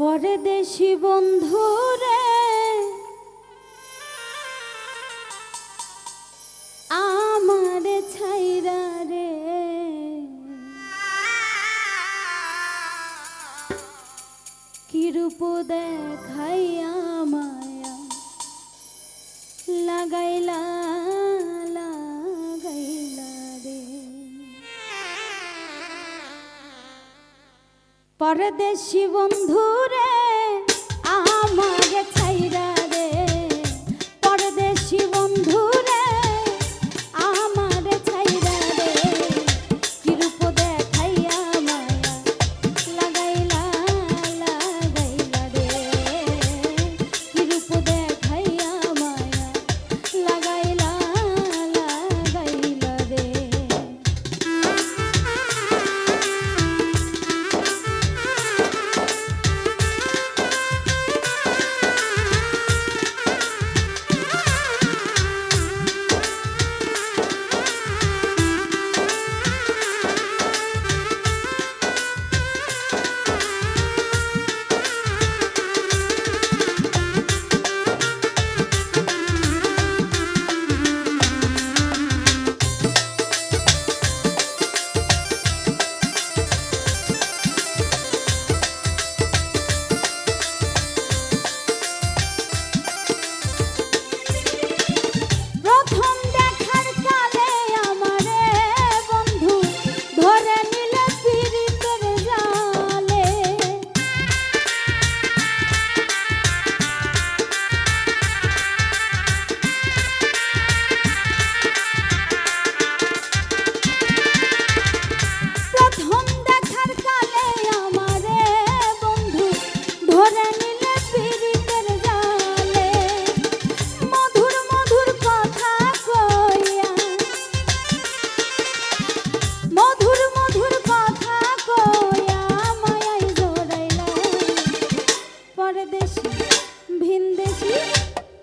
পরদেশি বন্ধু রে আমার ছাইরা রে। কিরূপ দেখাইয়া মায়া লাগাইলা পরদেশি বন্ধুরে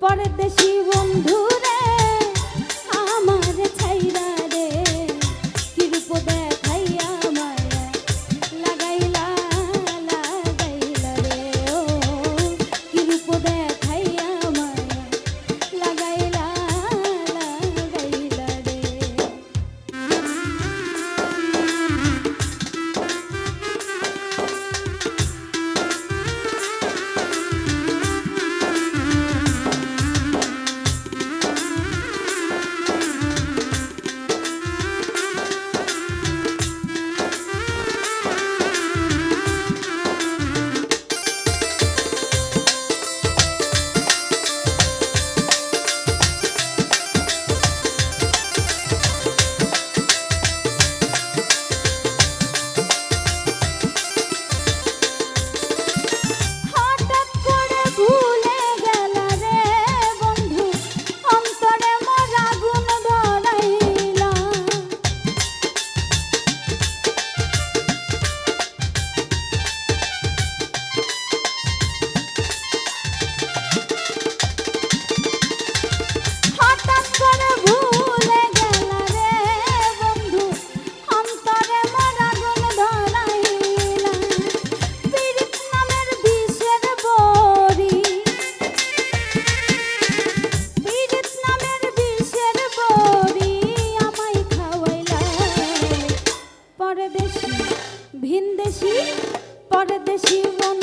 পরের দেশি ভিনদেশি পরদেশি বন